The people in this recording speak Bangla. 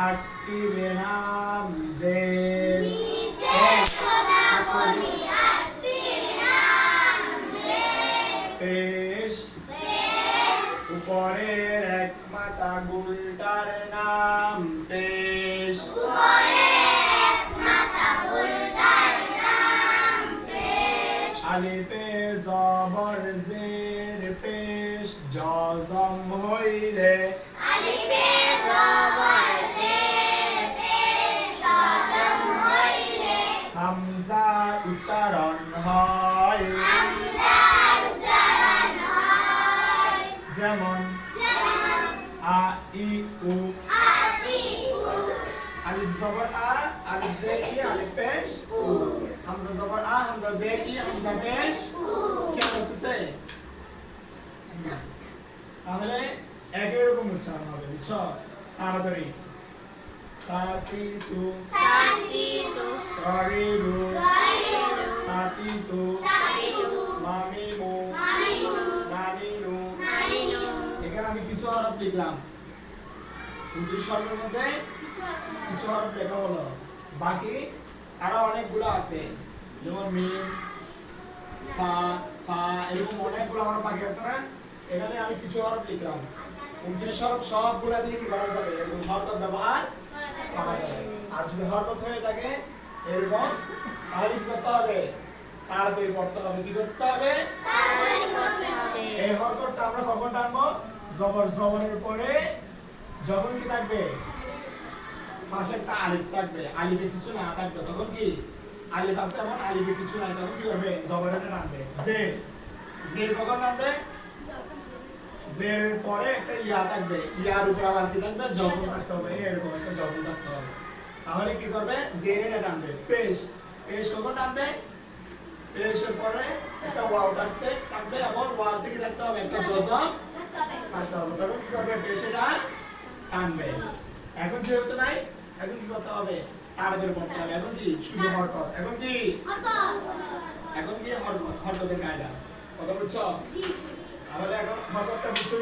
কোনি আটটির নাম জের পেশ উপরের এক মাথা গুলটার নাম পেশ আলিফে জবর জের পেশ জজম হইলে হামজা উচ্চারণ হয়। যেমন আ ই উ। আলিফ জবর আ আলিফ জের ই আলিফ পেশ উ। হামজা জবর আ হামজা জের ই হামজা পেশ কি তাহলে একই রকম উচ্চারণ হবে বুঝছ? তাড়াতাড়ি। সাসিসু কারিলু তাতিতু মামিমু হরফ হরফ বাকি আরও অনেকগুলো আছে। যেমন মিম এরকম অনেকগুলো হরফ বাকি আছে না? এখানে আমি কিছু হরফ লিখলাম। উনত্রিশ হরফ সবগুলা দিয়ে কি করা যাবে? এরকম হরফ ব্যবহার করা যাবে। আর যদি হরকত হয়ে থাকে এরকম কি করতে হবে। তাড়াতাড়ি করতে হবে কি করতে হবে? এই হরকতটা আমরা কখন টানবো? জবর জবরের পরে। যখন কি থাকবে? পাশে একটা আলিফ থাকবে। আলিফে কিছু না থাকবে তখন কি? আলিফ আছে এমন আলিফে কিছু নাই তখন কি করবে জবরের টানবে। জের। জের কখন টানবে? জের পরে একটা ইয়া থাকবে। ইয়ার উপর আবার কি থাকবে? জজম থাকতে হবে। এরকম একটা জজম থাকতে হবে। তাহলে কি করবে? জের এটা টানবে পেশ। পেশ কখন টানবে? পেশের পরে একটা ওয়াও থাকতে থাকবে এবং ওয়াও থেকে থাকতে হবে একটা জজম থাকতে হবে। তখন কি করবে? পেশেটা টানবে। এখন যেহেতু নাই এখন কি করতে হবে? তাড়াতাড়ি করতে হবে। এখন কি? শুধু হরকত। এখন কি? এখন কি? হরকত। হরকতের কায়দা। কথা বুঝছ? তাহলে এখন হরকতটা বুঝছ?